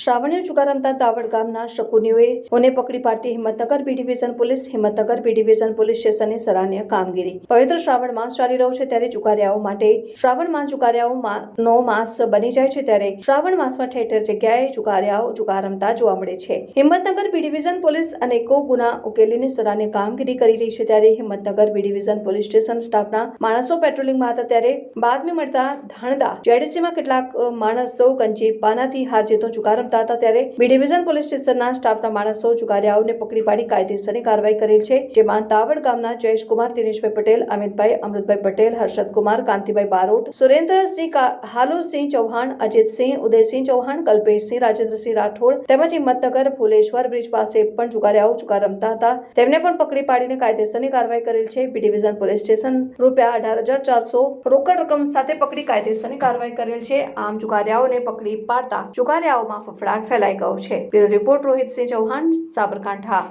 શ્રાવણીય ચુકા રમતા તાવડ ગામના શકુનીઓએ ઓને પકડી પાડતી Himmatnagar B division police, Himmatnagar B division police સ્ટેશનની સરાહનીય કામગીરી. પવિત્ર શ્રાવણ માસ ચાલી રહ્યો છે ત્યારે ચુકાર્યાઓ માટે શ્રાવણ માસ ચુકાર્યાઓ નો માસ બની જાય છે ત્યારે શ્રાવણ માસમાં ઠેર ઠેર જગ્યાએ ચુકાર્યાઓ ચુકા રમતા જોવા મળે છે. હિંમતનગર બી ડિવિઝન પોલીસ અનેકો ગુના ઉકેલીને સરાહનીય કામગીરી કરી રહી છે ત્યારે Himmatnagar B division police station સ્ટાફના માણસો પેટ્રોલિંગમાં હતા ત્યારે બાતમી મળતા ધાણદા, જેડીસીમાં કેટલાક માણસો કંચી, પાનાથી હાર જેતો ચુકા હતા ત્યારે બી ડિવિઝન પોલીસ સ્ટેશનના સ્ટાફના માણસો જુગારિયાઓને પકડી પાડી કાયદેસરની કાર્યવાહી કરેલ છે, જેમાં તાવડ ગામના જયેશકુમાર, દિનેશભાઈ પટેલ, અમિતભાઈ, અમૃતભાઈ પટેલ, હર્ષદકુમાર, કાંતિભાઈ બારોટ, સુરેન્દ્રસિંહ હાલુસિંહ ચૌહાણ, અજીતસિંહ, ઉદયસિંહ ચૌહાણ, કલ્પેશસિંહ, રાજેન્દ્રસિંહ રાઠોડ તેમજ હિંમતનગર ફુલેશ્વર બ્રિજ પાસે પણ જુગારિયાઓ ચુકા રમતા હતા. તેમને પણ પકડી પાડીને કાયદેસરની કાર્યવાહી કરેલ છે. બી ડિવિઝન પોલીસ સ્ટેશન રૂપિયા અઢાર હજાર ચારસો રોકડ રકમ સાથે પકડી કાયદેસરની કાર્યવાહી કરેલ છે. આમ જુગારિયાઓને પકડી પાડતા ચુકારિયાઓમાં ફફડાટ ફેલાઈ ગયો છે. Bureau report Rohitsinh Chauhan Sabarkantha.